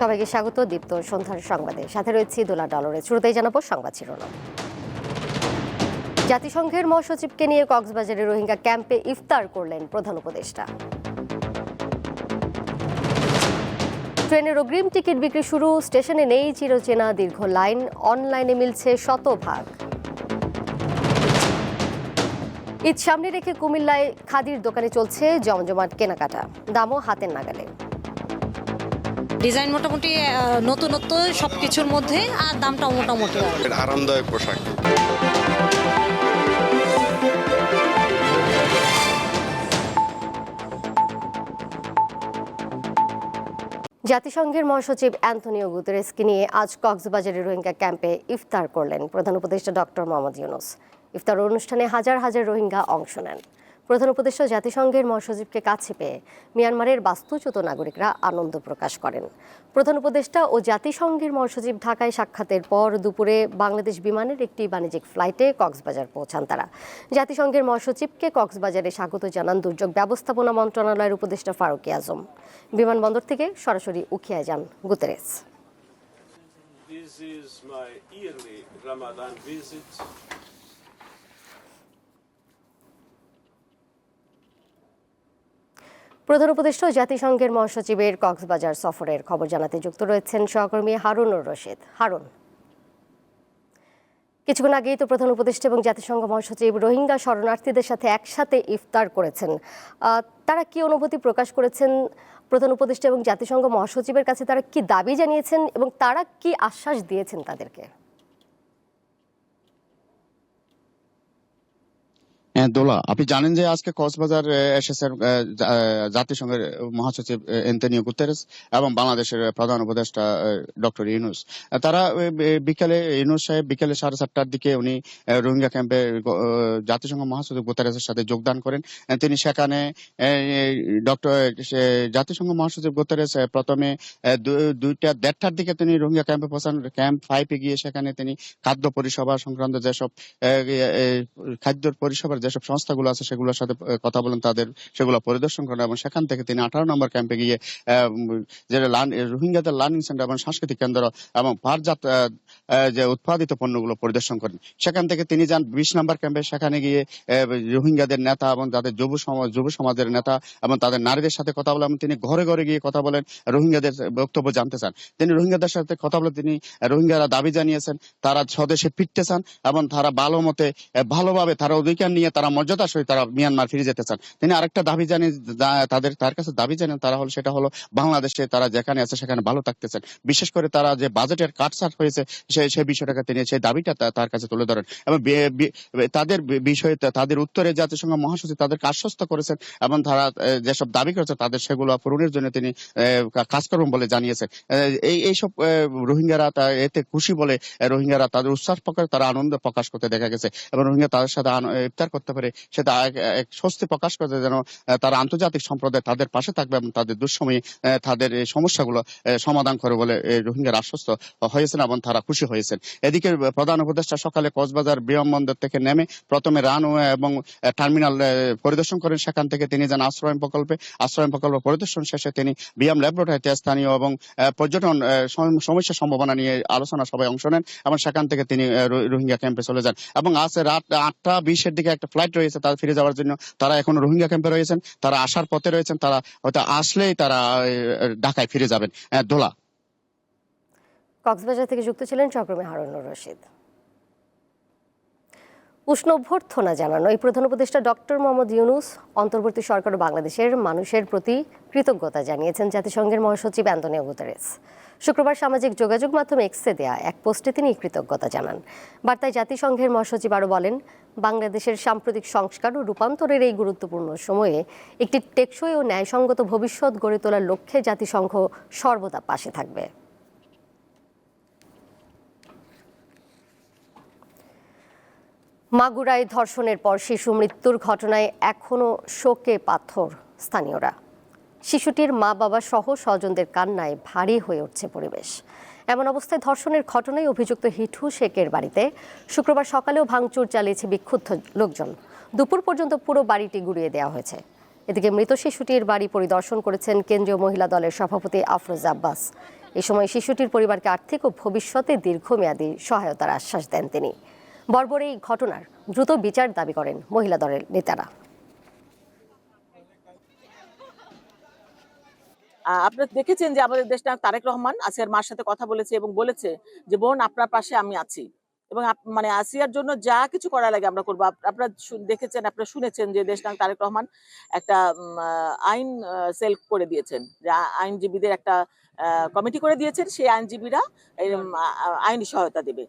সবাইকে স্বাগত দীপ্ত সন্ধ্যার সংবাদে। সাথে রয়েছে দোলা ডলরে শুরুতেই জানাব সংবাদ শিরোনাম। জাতিসংঘের মহাসচিবকে নিয়ে কক্সবাজারে রোহিঙ্গা ক্যাম্পে ইফতার করলেন প্রধান উপদেষ্টা। ট্রেনের অগ্রিম টিকিট বিক্রি শুরু, স্টেশনে নেই চিরচেনা দীর্ঘ লাইন, অনলাইনে মিলছে শতভাগ। ঈদ সামনে রেখে কুমিল্লায় খাদির দোকানে চলছে জমজমাট কেনাকাটা। দামও হাতের নাগালে। ডিজাইন মোটামুটি নতুনত্ব সব কিছুর মধ্যে আর দামটাও মোটামুটি। আরামদায়ক পোশাক। জাতিসংঘের মহাসচিব অ্যান্থনিও গুতেরেসকে নিয়ে আজ কক্সবাজারের রোহিঙ্গা ক্যাম্পে ইফতার করলেন প্রধান উপদেষ্টা ডক্টর মোহাম্মদ ইউনুস। ইফতার অনুষ্ঠানে হাজার হাজার রোহিঙ্গা অংশ নেন। প্রধান উপদেষ্টা জাতিসংঘের মহাসচিবকে কাছে পেয়ে মিয়ানমারের বাস্তুচ্যুত নাগরিকরা আনন্দ প্রকাশ করেন। প্রধান উপদেষ্টা ও জাতিসংঘের মহাসচিব ঢাকায় সাক্ষাতের পর দুপুরে বাংলাদেশ বিমানের একটি বাণিজ্যিক ফ্লাইটে কক্সবাজার পৌঁছান তারা। জাতিসংঘের মহাসচিবকে কক্সবাজারে স্বাগত জানান দুর্যোগ ব্যবস্থাপনা মন্ত্রণালয়ের উপদেষ্টা ফারুকি আজম। বিমানবন্দর থেকে সরাসরি উখিয়ায় যান Guterres This is my yearly Ramadan visit. প্রধান উপদেষ্টা জাতিসংঘের মহাসচিবের কক্সবাজার সফরের খবর জানাতে যুক্ত রয়েছেন সহকর্মী হারুনুর রশিদ। হারুন। কিছুক্ষণ আগেই তো প্রধান উপদেষ্টা এবং জাতিসংঘ মহাসচিব রোহিঙ্গা শরণার্থীদের সাথে একসাথে ইফতার করেছেন। তারা কি অনুভূতি প্রকাশ করেছেন? প্রধান উপদেষ্টা এবং জাতিসংঘ মহাসচিবের কাছে তারা কি দাবি জানিয়েছেন এবং তারা কি আশ্বাস দিয়েছেন তাদেরকে? হ্যাঁ দোলা। আপনি জানেন যে আজকে কক্সবাজার এসেছেন জাতিসংঘের মহাসচিব আহ, এন্টনিও গুতেরেস এবং বাংলাদেশের প্রধান উপদেষ্টা ডক্টর ইউনুস। তারা বিকেলে ইউনুস সাহেব বিকেলে সাড়ে সাতটার দিকে উনি রোহিঙ্গা ক্যাম্পে জাতিসংঘ মহাসচিব গুতেরেসের সাথে যোগদান করেন। তিনি সেখানে ডক্টর জাতিসংঘ মহাসচিব গুতেরেস প্রথমে দুইটা দেড়টার দিকে তিনি রোহিঙ্গা ক্যাম্পে পৌঁছান ক্যাম্প ফাইভে গিয়ে সেখানে তিনি খাদ্য পরিষেবা সংক্রান্ত যেসব খাদ্য পরিষেবার যেসব সংস্থাগুলো আছে সেগুলোর সাথে কথা বলেন তাদের সেগুলো পরিদর্শন করেন এবং সেখান থেকে তিনি আঠারো নম্বর ক্যাম্পে গিয়ে লার্ন- রোহিঙ্গাদের লার্নিং সেন্টার এবং সাংস্কৃতিক কেন্দ্র এবং আহ, যে উৎপাদিত পণ্যগুলো পরিদর্শন করেন। সেখান থেকে তিনি যান বিশ নম্বর ক্যাম্পে সেখানে গিয়ে রোহিঙ্গাদের নেতা এবং তাদের যুব সমাজ যুব সমাজের নেতা এবং তাদের নারীদের সাথে কথা বলেন এবং তিনি ঘরে ঘরে গিয়ে কথা বলেন রোহিঙ্গাদের বক্তব্য জানতে চান। তিনি রোহিঙ্গাদের সাথে কথা বলে তিনি রোহিঙ্গারা দাবি জানিয়েছেন তারা স্বদেশে ফিরতে চান এবং তারা ভালো মতে ভালোভাবে তারা অধিকার নিয়ে তারা মর্যাদার সহিত তারা মিয়ানমার ফিরে যেতে চান। তিনি আরেকটা দাবি জানিয়ে যা- তাদের, তার কাছে দাবি জানেন তারা হলো, সেটা হলো বাংলাদেশে তারা যেখানে আছে সেখানে ভালো থাকতে চান বিশেষ করে তারা যে বাজেটের কাটছাট হয়েছে সেই সেই বিষয়টাকে তিনি, সেই দাবিটা তার কাছে তুলে ধরেন। এবং তাদের বিষয়ে তাদের উত্তরে জাতিসংঘ মহাসচিব তাদেরকে আশ্বস্ত করেছেন এবং তারা যেসব দাবি করেছে তাদের সেগুলো পূরণের জন্য তিনি কাজ করবেন বলে জানিয়েছেন। এই, এইসব রোহিঙ্গারা এতে খুশি বলে রোহিঙ্গারা তাদের উচ্ছ্বাস প্রকাশ, তারা আনন্দ প্রকাশ করতে দেখা গেছে। এবং রোহিঙ্গা তাদের সাথে ইফতার করতে পারে, সেটা এক- স্বস্তি প্রকাশ করতে যেন তারা আন্তর্জাতিক সম্প্রদায় তাদের পাশে থাকবে এবং তাদের দুঃসময়ে তাদের এই সমস্যাগুলো সমাধান করে বলে রোহিঙ্গার আশ্বস্ত হয়েছেন এবং তারা খুশি হয়েছেন। এদিকে প্রধান উপদেষ্টা সকালে কক্সবাজার বিমানবন্দর থেকে নেমে প্রথমে রানওয়ে এবং টার্মিনাল পরিদর্শন করেন। সেখান থেকে তিনি যান আশ্রয় প্রকল্পে। আশ্রয় প্রকল্প পরিদর্শন শেষে তিনি বিএম ল্যাবরেটরিতে স্থানীয় এবং পর্যটন সমস্যা সম্ভাবনা নিয়ে আলোচনা সবাই অংশ নেন এবং সেখান থেকে তিনি রোহিঙ্গা ক্যাম্পে চলে যান। এবং আজ রাত আটটা বিশের দিকে একটা ফ্লাইট রয়েছে তার ফিরে যাওয়ার জন্য। তারা এখনও রোহিঙ্গা ক্যাম্পে রয়েছেন, তারা আসার পথে রয়েছেন, তারা হয়তো আসলেই তারা ঢাকায় ফিরে যাবেন। দোলা কক্সবাজার থেকে যুক্ত ছিলেন সহকর্মী হারুনুর রশিদ। উষ্ণ অভ্যর্থনা জানানো। এই প্রধান উপদেষ্টা ডক্টর মোহাম্মদ ইউনুস অন্তর্বর্তী সরকার ও বাংলাদেশের মানুষের প্রতি কৃতজ্ঞতা জানিয়েছেন জাতিসংঘের মহাসচিব অ্যান্তনিও গুতেরেস। শুক্রবার সামাজিক যোগাযোগ মাধ্যমে এক্সে দেয়া এক পোস্টে তিনি কৃতজ্ঞতা জানান। বার্তায় জাতিসংঘের মহাসচিব আরও বলেন, বাংলাদেশের সাম্প্রতিক সংস্কার ও রূপান্তরের এই গুরুত্বপূর্ণ সময়ে একটি টেকসই ও ন্যায়সঙ্গত ভবিষ্যৎ গড়ে তোলার লক্ষ্যে জাতিসংঘ সর্বদা পাশে থাকবে। মাগুরায় ধর্ষণের পর শিশু মৃত্যুর ঘটনায় এখনও শোকে পাথর স্থানীয়রা। শিশুটির মা বাবা সহ স্বজনদের কান্নায় ভারী হয়ে উঠছে পরিবেশ। এমন অবস্থায় ধর্ষণের ঘটনায় অভিযুক্ত হিঠু শেখের বাড়িতে শুক্রবার সকালেও ভাঙচুর চালিয়েছে বিক্ষুব্ধ লোকজন। দুপুর পর্যন্ত পুরো বাড়িটি গুড়িয়ে দেওয়া হয়েছে। এদিকে মৃত শিশুটির বাড়ি পরিদর্শন করেছেন কেন্দ্রীয় মহিলা দলের সভাপতি আফরোজ আব্বাস। এ সময় শিশুটির পরিবারকে আর্থিক ও ভবিষ্যতে দীর্ঘমেয়াদী সহায়তার আশ্বাস দেন তিনি। বর্বর এই ঘটনার দ্রুত বিচার দাবি করেন মহিলা দলের নেতারা। আপনারা দেখেছেন যে আমাদের দেশ দেশটা তারেক রহমান আসিয়ার মার সাথে কথা বলেছে এবং বলেছে যে, বোন, আপনার পাশে আমি আছি। এবং মানে আসিয়ার জন্য যা কিছু করা লাগে আমরা করব। আপ- আপনারা দেখেছেন, আপনারা শুনেছেন যে দেশ দেশটা তারেক রহমান একটা আইন সেল করে দিয়েছেন। যে আইনজীবীদের একটা কমিটি করে দিয়েছেন, সেই আইনজীবীরা আইনি সহায়তা দেবে।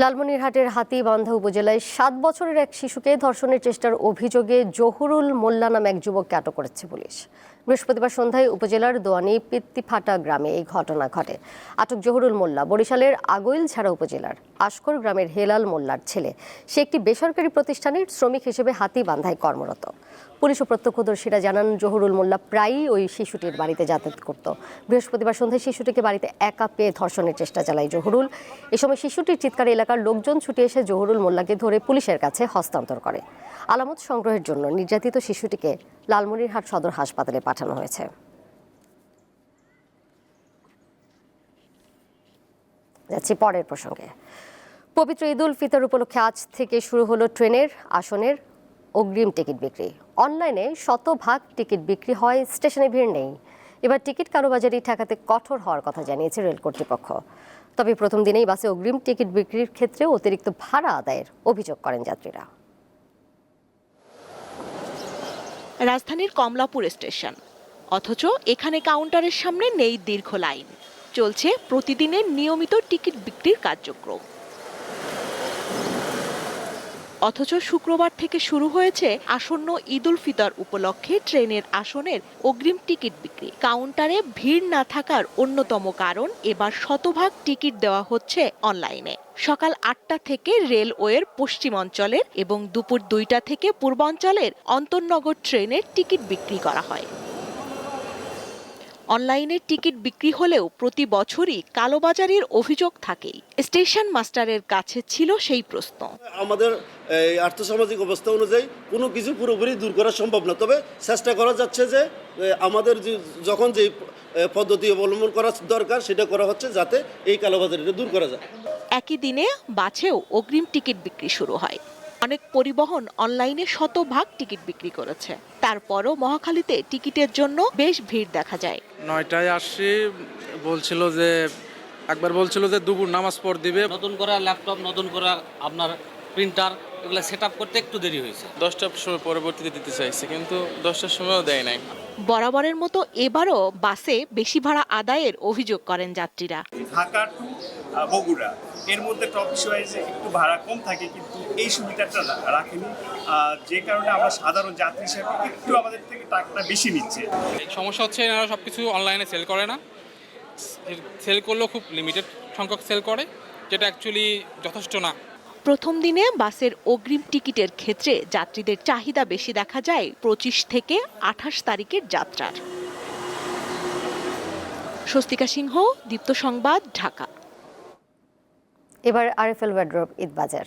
লালমনিরহাটের হাতিবান্ধা উপজেলায় সাত বছরের এক শিশুকে ধর্ষণের চেষ্টার অভিযোগে জহুরুল মোল্লা নামে এক যুবককে আটক করেছে পুলিশ। বৃহস্পতিবার সন্ধ্যায় উপজেলার দোয়ানি পিত্তিফাটা গ্রামে এই ঘটনা ঘটে। আটক জহুরুল মোল্লা বরিশালের আগৈলঝাড়া উপজেলার আশকর গ্রামের হেলাল মোল্লার ছেলে। সে একটি বেসরকারি প্রতিষ্ঠানের শ্রমিক হিসেবে হাতিবান্ধায় কর্মরত। পুলিশ ও প্রত্যক্ষদর্শীরা জানান, জহুরুল মোল্লা প্রায়ই ওই শিশুটির বাড়িতে যাতায়াত করত। বৃহস্পতিবার সন্ধ্যায় শিশুটিকে বাড়িতে একা পেয়ে ধর্ষণের চেষ্টা চালায় জহুরুল। এ সময় শিশুটির চিৎকারে এলাকার লোকজন ছুটে এসে জহুরুল মোল্লাকে ধরে পুলিশের কাছে হস্তান্তর করে। আলামত সংগ্রহের জন্য নির্যাতিত শিশুটিকে লালমনিরহাট সদর হাসপাতালে পাঠানো হয়েছে। যাচ্ছি পরের প্রসঙ্গে। পবিত্র ঈদ উল ফিতর উপলক্ষে আজ থেকে শুরু হলো ট্রেনের, আসনের অগ্রিম টিকিট বিক্রি। অনলাইনে শতভাগ টিকিট বিক্রি হয়, স্টেশনে ভিড় নেই। এবার টিকিট কালোবাজারি ঠেকাতে কঠোর হওয়ার কথা জানিয়েছে রেল কর্তৃপক্ষ। তবে প্রথম দিনেই বাসে অগ্রিম টিকিট বিক্রির ক্ষেত্রে অতিরিক্ত ভাড়া আদায়ের অভিযোগ করেন যাত্রীরা। রাজধানীর কমলাপুর স্টেশন। অথচ এখানে কাউন্টারের সামনে নেই দীর্ঘ লাইন। চলছে প্রতিদিনের নিয়মিত টিকিট বিক্রির কার্যক্রম। অথচ শুক্রবার থেকে শুরু হয়েছে আসন্ন ঈদুল ফিতর উপলক্ষে ট্রেনের আসনের অগ্রিম টিকিট বিক্রি। কাউন্টারে ভিড় না থাকার অন্যতম কারণ এবার শতভাগ টিকিট দেওয়া হচ্ছে অনলাইনে। সকাল আটটা থেকে রেলওয়ের পশ্চিম অঞ্চলের এবং দুপুর দুইটা থেকে পূর্বাঞ্চলের অন্তর্নগর ট্রেনের টিকিট বিক্রি করা হয়। অনলাইনে টিকিট বিক্রি হলেও প্রতি বছরই কালোবাজারির অভিযোগ থাকেই। স্টেশন মাস্টারের কাছে ছিল সেই প্রশ্ন। আমাদের এই আর্থসামাজিক অবস্থা অনুযায়ী কোনো কিছু পুরোপুরি দূর করা সম্ভব না। তবে চেষ্টা করা যাচ্ছে যে আমাদের যে যখন যে পদ্ধতি অবলম্বন করা দরকার সেটা করা হচ্ছে যাতে এই কালোবাজারিটা দূর করা যায়। একই দিনে বাছেও অগ্রিম টিকিট বিক্রি শুরু হয়। অনেক পরিবহন অনলাইনে শতভাগ টিকিট বিক্রি করেছে। তারপরও মহাখালীতে টিকিটের জন্য বেশ ভিড় দেখা যায়। নয়টায় আসছি বলছিল যে একবার বলছিল যে দুপুর নামাজ পড় দিবে। নতুন করে ল্যাপটপ নতুন করে আপনার প্রিন্টার এগুলো সেট করতে একটু দেরি হয়েছে। দশটার সময় পরবর্তীতে দিতে চাইছে কিন্তু দশটার সময়ও দেয় নাই। বরাবরের মতো এবারও বাসে বেশি ভাড়া আদায়ের অভিযোগ করেন যাত্রীরা। ঢাকা টু বগুড়া। এর মধ্যে টপ ওয়াইজে একটু ভাড়া কম থাকে কিন্তু এই সুবিধাটা রাখেনি। যে কারণে আমরা সাধারণ যাত্রী হিসেবে একটু আমাদের থেকে টাকাটা বেশি নিচ্ছে। সমস্যা হচ্ছে এনারা সব কিছু অনলাইনে সেল করে না। সেল করলেও খুব লিমিটেড সংখ্যক সেল করে যেটা অ্যাকচুয়ালি যথেষ্ট না। প্রথম দিনে বাসের অগ্রিম টিকিটের ক্ষেত্রে যাত্রীদের চাহিদা বেশি দেখা যায় পঁচিশ থেকে আঠাশ তারিখের যাত্রার। স্বস্তিকা সিংহ, দীপ্ত সংবাদ, ঢাকা। এবার আরএফএল ওয়ার্ড্রপ ঈদ বাজার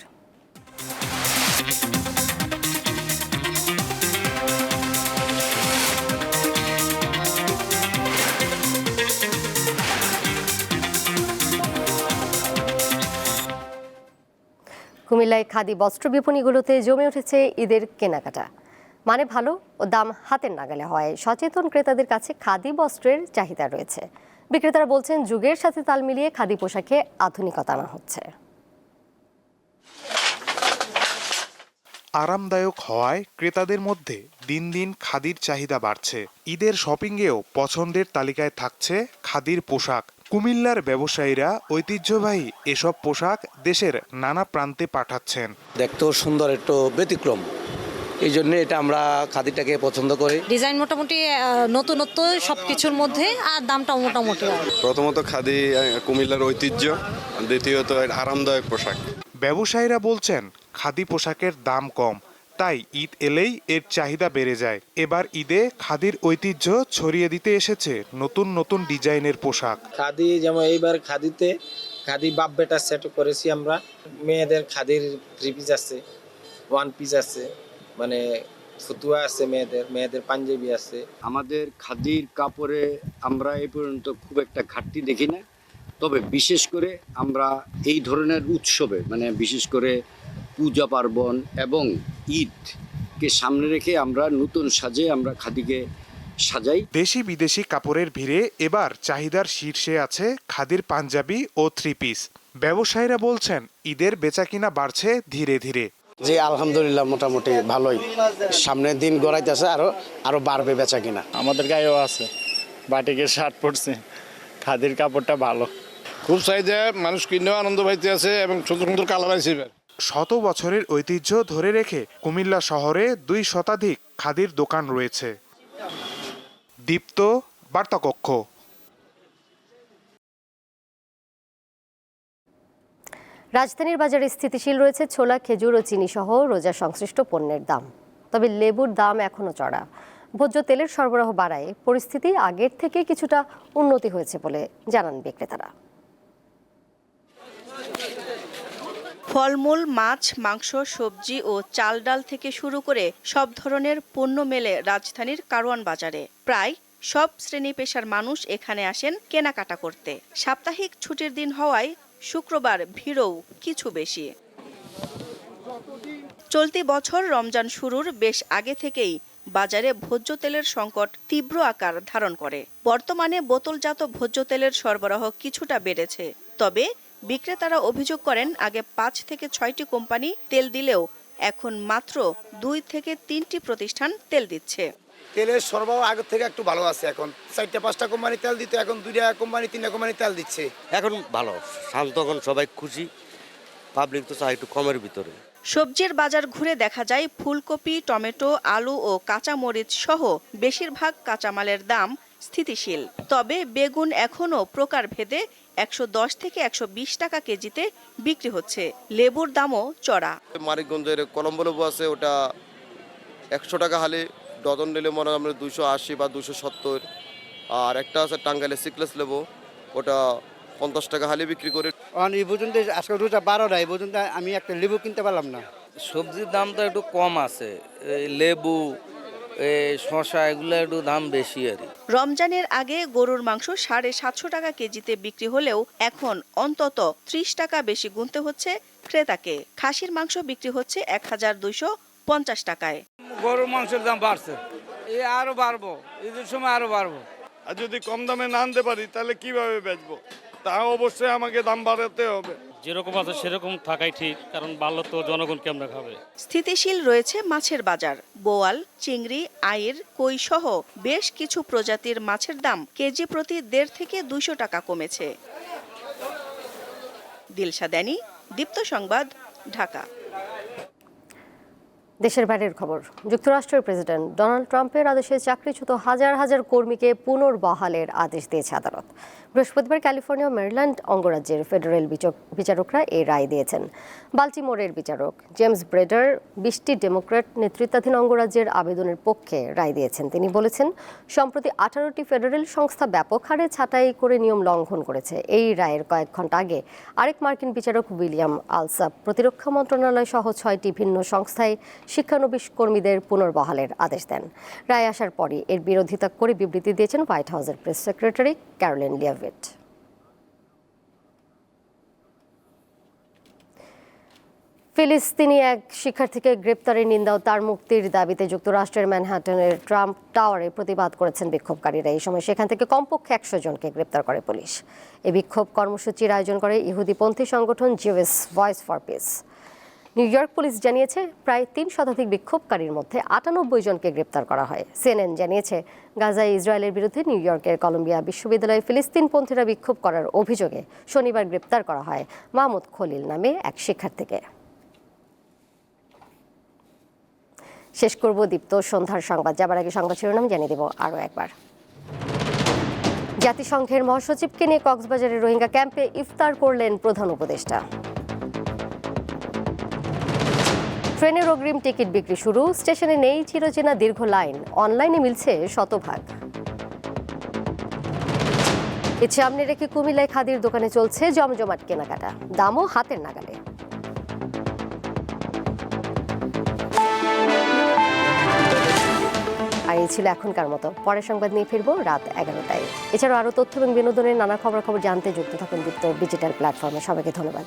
কুমিল্লায় খাদি বস্ত্র বিপণীগুলোতে জমে উঠেছে ঈদের কেনাকাটা। মানে ভালো ও দাম হাতের নাগালে হয়। সচেতন ক্রেতাদের কাছে খাদি বস্ত্রের চাহিদা রয়েছে। বিক্রেতারা বলছেন, যুগের সাথে তাল মিলিয়ে খাদি পোশাকে আধুনিকতা আনা হচ্ছে। আরামদায়ক হওয়ায় ক্রেতাদের মধ্যে দিন দিন খাদির চাহিদা বাড়ছে। ঈদের শপিংয়েও পছন্দের তালিকায় থাকছে খাদির পোশাক। কুমিল্লার ব্যবসায়ীরা ঐতিহ্যবাহী এসব পোশাক দেশের নানা প্রান্তে পাঠাচ্ছেন। দেখতেও সুন্দর একটু ব্যতিক্রম। এই জন্য এটা আমরা খাদিটাকে পছন্দ করি। ডিজাইন মোটামুটি নতুনত্ব সব কিছুর মধ্যে আর দামটাও মোটামুটি প্রথমত খাদি কুমিল্লার ঐতিহ্য দ্বিতীয়ত আরামদায়ক পোশাক। ব্যবসায়ীরা বলছেন খাদি পোশাকের দাম কম তাই ঈদ এলেই এর চাহিদা বেড়ে যায়। এবার ঈদে খাদির ঐতিহ্য ছড়িয়ে দিতে এসেছে নতুন নতুন ডিজাইনের পোশাক। খাদি যেমন এইবার খাদিতে খাদি বাপ বেটার সেট করেছি আমরা। মেয়েদের খাদির থ্রি পিস আছে ওয়ান পিস আছে মানে ফতুয়া আছে মেয়েদের মেয়েদের পাঞ্জাবি আছে। আমাদের খাদির কাপড়ে আমরা এই পর্যন্ত খুব একটা ঘাটতি দেখি না। তবে বিশেষ করে আমরা এই ধরনের উৎসবে মানে বিশেষ করে পূজা পার্বণ এবং ঈদকে সামনে রেখে আমরা নতুন সাজে আমরা খাদিকে সাজাই। দেশি বিদেশি কাপড়ের ভিড়ে এবার চাহিদার শীর্ষে আছে খাদির পাঞ্জাবি ও থ্রি পিস ব্যবসায়ীরা বলছেন ঈদের বেচাকিনা বাড়ছে ধীরে ধীরে। জি আলহামদুলিল্লাহ মোটামুটি ভালোই। সামনের দিন গড়াইতেছে আরও আরও বাড়বে বেচা কিনা আমাদের গায়েও আছে বাটিকের শার্ট পরছে। খাদির কাপড়টা ভালো। খুব চাহিদা মানুষ কিনেও আনন্দ পাইতে আছে এবং সুন্দর সুন্দর কালার আছে শত বছরের ঐতিহ্য ধরে রেখে কুমিল্লা শহরে দুই শতাধিক খাদির দোকান রয়েছে। দীপ্ত, বার্তাকক্ষ। রাজধানীর বাজারে স্থিতিশীল রয়েছে ছোলা, খেজুর ও চিনি সহ রোজা সংশ্লিষ্ট পণ্যের দাম। তবে লেবুর দাম এখনও চড়া। ভোজ্য তেলের সরবরাহ বাড়ায়। পরিস্থিতি আগের থেকে কিছুটা উন্নতি হয়েছে বলে জানান বিক্রেতারা। ফলমূল, মাছ, মাংস, সবজি ও চাল ডাল থেকে শুরু করে সব ধরনের পণ্য মেলে রাজধানীর কারওয়ান বাজারে। প্রায় সব শ্রেণি পেশার মানুষ এখানে আসেন কেনাকাটা করতে। সাপ্তাহিক ছুটির দিন হওয়ায় শুক্রবার ভিড়ও কিছু বেশি। চলতি বছর রমজান শুরুর বেশ আগে থেকেই বাজারে ভোজ্য তেলের সংকট তীব্র আকার ধারণ করে। বর্তমানে বোতলজাত ভোজ্য তেলের সরবরাহ কিছুটা বেড়েছে। তবে বিক্রেতারা অভিযোগ করেন আগে পাঁচ থেকে ছয়টি কোম্পানি তেল দিলেও এখন মাত্র দুই থেকে তিনটি প্রতিষ্ঠান তেল দিচ্ছে। তেলের সরবরাহ আগের থেকে একটু ভালো আছে এখন। চারটা পাঁচটা কোম্পানি তেল দিত এখন দুইটা কোম্পানি তিনটা কোম্পানি তেল দিচ্ছে। এখন ভালো শান্ত এখন সবাই খুশি পাবলিক তো চাই একটু কমের ভিতরে। সবজির বাজার ঘুরে দেখা যায় ফুলকপি টমেটো আলু ও কাঁচা মরিচ সহ বেশিরভাগ কাঁচামালের দাম স্থিতিশীল। তবে বেগুন এখনও প্রকারভেদে একশো দশ থেকে একশো বিশ টাকা কেজিতে বিক্রি হচ্ছে। লেবুর দামও চড়া। মানিকগঞ্জের কলম্বো লেবু আছে ওটা একশো টাকা হালি। ডজন নিলে মনে হয় আমরা দুশো আশি বা দুশো সত্তর। আর একটা আছে টাঙ্গাইলের সিকলেস লেবু ওটা পঞ্চাশ টাকা হালি বিক্রি করে। এই পর্যন্ত আজকে রোজা বারোটা এই পর্যন্ত আমি একটা লেবু কিনতে পারলাম না। সবজির দাম তো একটু কম আছে। এই লেবু শশা এগুলো একটু দাম বেশি আর রমজানের আগে গরুর মাংস সাড়ে সাতশো টাকা কেজিতে বিক্রি হলেও এখন অন্তত ত্রিশ টাকা বেশি গুনতে হচ্ছে ক্রেতাকে। খাসির মাংস বিক্রি হচ্ছে এক হাজার দুইশো পঞ্চাশ টাকায়। গরুর মাংসের দাম বাড়ছে। এই আরও বাড়বো। ঈদের সময় আরও বাড়বো। আর যদি কম দামে না আনতে পারি তাহলে কীভাবে বেচবো? তা অবশ্যই আমাকে দাম বাড়াতে হবে। যেরকম আছে সেরকম থাকাই ঠিক, কারণ বাল্য তো জনগণ কেমন খাবে? স্থিতিশীল রয়েছে মাছের বাজার। বোয়াল, চিংড়ি, আইর, কই সহ বেশ কিছু প্রজাতির মাছের দাম কেজি প্রতি দেড় থেকে দুইশো টাকা কমেছে। দিলশা দেনি দীপ্ত সংবাদ, ঢাকা। দেশের বাইরের খবর। যুক্তরাষ্ট্রের প্রেসিডেন্ট ডোনাল্ড ট্রাম্পের আদেশে চাকরিচ্যুত হাজার হাজার কর্মীকে পুনর্বহালের আদেশ দিয়েছে আদালত। বৃহস্পতিবার ক্যালিফোর্নিয়া মেরিল্যান্ড অঙ্গরাজ্যের ফেডারেল বিচারকরা এই রায় দিয়েছেন। বাল্টিমোরের বিচারক জেমস ব্রেডার বিশটি ডেমোক্র্যাট নেতৃত্বাধীন অঙ্গরাজ্যের আবেদনের পক্ষে রায় দিয়েছেন। তিনি বলেছেন, সম্প্রতি আঠারোটি ফেডারেল সংস্থা ব্যাপক হারে ছাঁটাই করে নিয়ম লঙ্ঘন করেছে। এই রায়ের কয়েক ঘণ্টা আগে আরেক মার্কিন বিচারক উইলিয়াম আলসাপ প্রতিরক্ষা মন্ত্রণালয় সহ ছয়টি ভিন্ন সংস্থায় শিক্ষানবিশ কর্মীদের পুনর্বহালের আদেশ দেন। রায় আসার পরই এর বিরোধিতা করে বিবৃতি দিয়েছেন হোয়াইট হাউসের প্রেস সেক্রেটারি ক্যারোলিন লিয়াভিট। ফিলিস্তিনি এক শিক্ষার্থীকে গ্রেপ্তারের নিন্দা ও তার মুক্তির দাবিতে যুক্তরাষ্ট্রের ম্যানহাটনের ট্রাম্প টাওয়ারে প্রতিবাদ করেছেন বিক্ষোভকারীরা। এই সময় সেখান থেকে কমপক্ষে একশো জনকে গ্রেপ্তার করে পুলিশ। এই বিক্ষোভ কর্মসূচির আয়োজন করে ইহুদিপন্থী সংগঠন জিওএস voice for peace. New York police জানিয়েছে, প্রায় তিন শতাধিক বিক্ষোভকারীর মধ্যে আটানব্বই জনকে গ্রেপ্তার করা হয়। সিএনএন জানিয়েছে, গাজায় ইসরায়েলের বিরুদ্ধে নিউ ইয়র্কের কলম্বিয়া বিশ্ববিদ্যালয়ে ফিলিস্তিনপন্থীরা বিক্ষোভ করার অভিযোগে শনিবার গ্রেপ্তার করা হয় মাহমুদ খলিল নামে এক শিক্ষার্থীকে। শেষ করব দীপ্ত সন্ধ্যার সংবাদ। যাবার আগে সংবাদ শিরোনাম জানিয়ে দেব আরও একবার। জাতিসংঘের মহাসচিবকে নিয়ে কক্সবাজারের রোহিঙ্গা ক্যাম্পে ইফতার করলেন প্রধান উপদেষ্টা। ট্রেনের অগ্রিম টিকিট বিক্রি শুরু, স্টেশনে নেই চিরচেনা দীর্ঘ লাইন, অনলাইনে মিলছে শতভাগ। এর সামনে রেখে কুমিল্লায় খাদির দোকানে চলছে জমজমাট কেনাকাটা, দামও হাতের নাগালে। এই ছিল এখনকার মতো, পরের সংবাদ নিয়ে ফিরবো রাত এগারোটায়। এছাড়াও আরও তথ্য এবং বিনোদনের নানা খবরাখবর জানতে যুক্ত থাকুন দীপ্ত ডিজিটাল প্ল্যাটফর্মে। সবাইকে ধন্যবাদ।